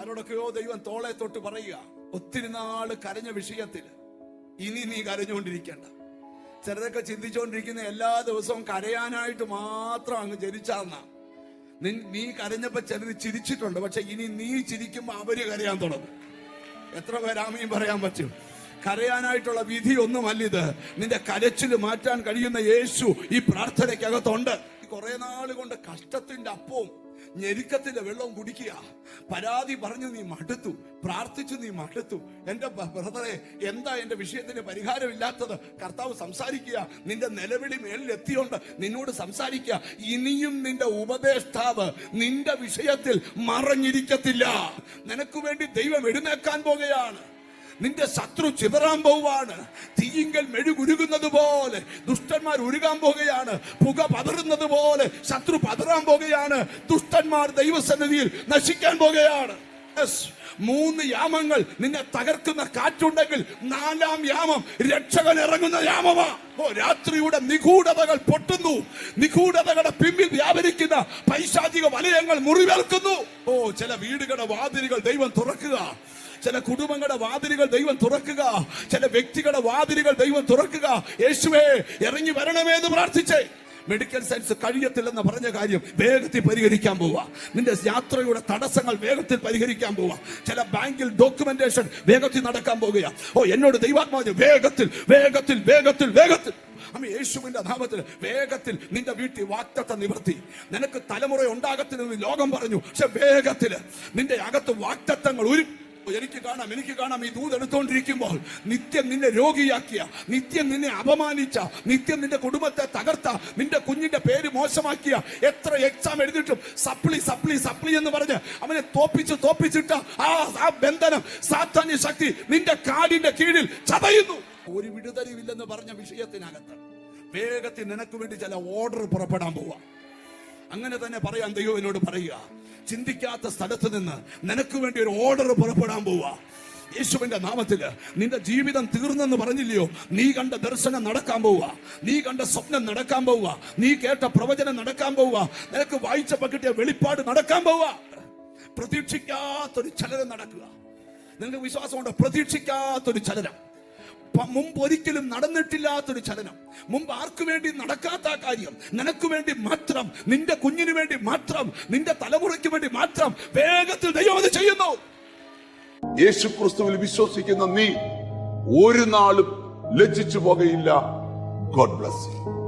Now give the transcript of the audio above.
ആരോടൊക്കെയോ ദൈവം തോളെ തൊട്ട് പറയുക. ഒത്തിരി നാൾ കരഞ്ഞ വിഷയത്തിൽ ഇനി നീ കരഞ്ഞുകൊണ്ടിരിക്കണ്ട. ചിലരൊക്കെ ചിന്തിച്ചുകൊണ്ടിരിക്കുന്ന എല്ലാ ദിവസവും കരയാനായിട്ട് മാത്രം അങ്ങ് ജനിച്ചാന്ന നീ. കരഞ്ഞപ്പോ ചിലർ ചിരിച്ചിട്ടുണ്ട് പക്ഷെ ഇനി നീ ചിരിക്കുമ്പോ അവർ കരയാൻ തുടങ്ങും. എത്ര പേരാമയും പറയാൻ പറ്റും? കരയാനായിട്ടുള്ള വിധി ഒന്നുമല്ല ഇത് നിന്റെ കരച്ചിൽ മാറ്റാൻ കഴിയുന്ന യേശു ഈ പ്രാർത്ഥനയ്ക്കകത്തുണ്ട്. കുറെ നാൾ കൊണ്ട് കഷ്ടത്തിന്റെ അപ്പവും ഞെരുക്കത്തിന്റെ വെള്ളം കുടിക്കുക. പരാതി പറഞ്ഞു നീ മടുത്തു. പ്രാർത്ഥിച്ചു നീ മടുത്തു. എന്റെ ബ്രദറെ എന്താ എന്റെ വിഷയത്തിന് പരിഹാരമില്ലാത്തത്? കർത്താവ് സംസാരിക്കുക. നിന്റെ നിലവിളി മേളിൽ എത്തിയോണ്ട് നിന്നോട് സംസാരിക്കുക. ഇനിയും നിന്റെ ഉപദേഷ്ടാവ് നിന്റെ വിഷയത്തിൽ മറഞ്ഞിരിക്കത്തില്ല. നിനക്ക് വേണ്ടി ദൈവം എഴുന്നേക്കാൻ പോകുകയാണ്. നിന്റെ ശത്രു ചിതറാൻ പോവാണ്. തീയിങ്കൽ മെഴുകുരുകുന്നത് പോലെ ദുഷ്ടന്മാർ ഉരുകാൻ പോകുകയാണ്. പുക പതറുന്നത് പോലെ ശത്രു പതറാൻ പോകുകയാണ്. ദുഷ്ടന്മാർ ദൈവസന്നിധിയിൽ നശിക്കാൻ പോകുകയാണ്. മൂന്ന് യാമങ്ങൾ നിന്നെ തകർക്കുന്ന കാറ്റുണ്ടെങ്കിൽ നാലാം യാമം രക്ഷകൻ ഇറങ്ങുന്ന യാമമാ. ഓ രാത്രിയുടെ നിഗൂഢതകൾ പൊട്ടുന്നു. നിഗൂഢതകളുടെ പിമ്പിൽ വ്യാപരിക്കുന്ന പൈശാചിക വലയങ്ങൾ മുറിവേൽക്കുന്നു. ഓ ചില വീടുകളുടെ വാതിലുകൾ ദൈവം തുറക്കുക. ചില കുടുംബങ്ങളുടെ വാതിലുകൾ ദൈവം തുറക്കുക. ചില വ്യക്തികളുടെ വാതിലുകൾ ദൈവം തുറക്കുക. യേശുവേ ഇറങ്ങി വരണമേ എന്ന് പ്രാർത്ഥിച്ചേ. മെഡിക്കൽ സയൻസ് കഴിയത്തില്ലെന്ന് പറഞ്ഞ കാര്യം വേഗത്തിൽ പരിഹരിക്കാൻ പോവാ. നിന്റെ യാത്രയുടെ തടസ്സങ്ങൾ വേഗത്തിൽ പരിഹരിക്കാൻ പോവാ. ചില ബാങ്കിൽ ഡോക്യുമെന്റേഷൻ വേഗത്തിൽ നടക്കാൻ പോകുക. ഓ എന്നോട് ദൈവാത്മാവ് വേഗത്തിൽ വേഗത്തിൽ വേഗത്തിൽ വേഗത്തിൽ. അമ്മ യേശുവിന്റെ നാമത്തിൽ വേഗത്തിൽ നിന്റെ വീട്ടിൽ വാക്തത്വം നിവർത്തി. നിനക്ക് തലമുറ ഉണ്ടാകത്തില്ലെന്ന് ലോകം പറഞ്ഞു. പക്ഷെ വേഗത്തിൽ നിന്റെ അകത്ത് വാക്തത്വങ്ങൾ ഒരു എനിക്ക് കാണാം എനിക്ക് കാണാം. ഈ ദൂത് എടുത്തോണ്ടിരിക്കുമ്പോൾ നിത്യം നിന്നെ രോഗിയാക്കിയ നിത്യം നിന്നെ അപമാനിച്ച നിത്യം നിന്റെ കുടുംബത്തെ തകർത്ത നിന്റെ കുഞ്ഞിന്റെ പേര് മോശമാക്കിയ എത്ര എക്സാം എഴുതിട്ടും സപ്ലി സപ്ലി സപ്ലി എന്ന് പറഞ്ഞ് അവനെ തോപ്പിച്ച് തോപ്പിച്ചിട്ട ആ ആ ബന്ധനം സാധാന്യ ശക്തി നിന്റെ കാടിന്റെ കീഴിൽ ചതയുന്നു. ഒരു വിടുതലിവില്ലെന്ന് പറഞ്ഞ വിഷയത്തിനകത്ത് വേഗത്തിൽ നിനക്ക് വേണ്ടി ചില ഓർഡർ പുറപ്പെടാൻ പോവാ. അങ്ങനെ തന്നെ പറയാൻ ദൈവം എന്നോട് പറയുക. ചിന്തിക്കാത്ത സ്ഥലത്ത് നിന്ന് നിനക്ക് വേണ്ടി ഒരു ഓർഡർ പുറപ്പെടാൻ പോവുക. യേശുവിന്റെ നാമത്തിൽ നിന്റെ ജീവിതം തീർന്നെന്ന് പറഞ്ഞില്ലയോ? നീ കണ്ട ദർശനം നടക്കാൻ പോവുക. നീ കണ്ട സ്വപ്നം നടക്കാൻ പോവുക. നീ കേട്ട പ്രവചനം നടക്കാൻ പോവുക. നിനക്ക് വായിച്ച കിട്ടിയ വെളിപ്പാട് നടക്കാൻ പോവുക. പ്രതീക്ഷിക്കാത്തൊരു ചലനം നടക്കുക. നിങ്ങൾക്ക് വിശ്വാസമുണ്ട്? പ്രതീക്ഷിക്കാത്തൊരു ചലനം. മുമ്പ് ഒരിക്കലും നടന്നിട്ടില്ലാത്തൊരു ചലനം. മുമ്പ് ആർക്കു വേണ്ടി നടക്കാത്ത ആ കാര്യം? നിനക്ക് വേണ്ടി മാത്രം നിന്റെ കുഞ്ഞിന് വേണ്ടി മാത്രം നിന്റെ തലമുറയ്ക്ക് വേണ്ടി മാത്രം വേഗത്തിൽ ദൈവം ചെയ്യുന്നു. യേശു ക്രിസ്തുവിൽ വിശ്വസിക്കുന്ന നീ ഒരു നാളും ലജ്ജിച്ചു പോകയില്ല. God bless you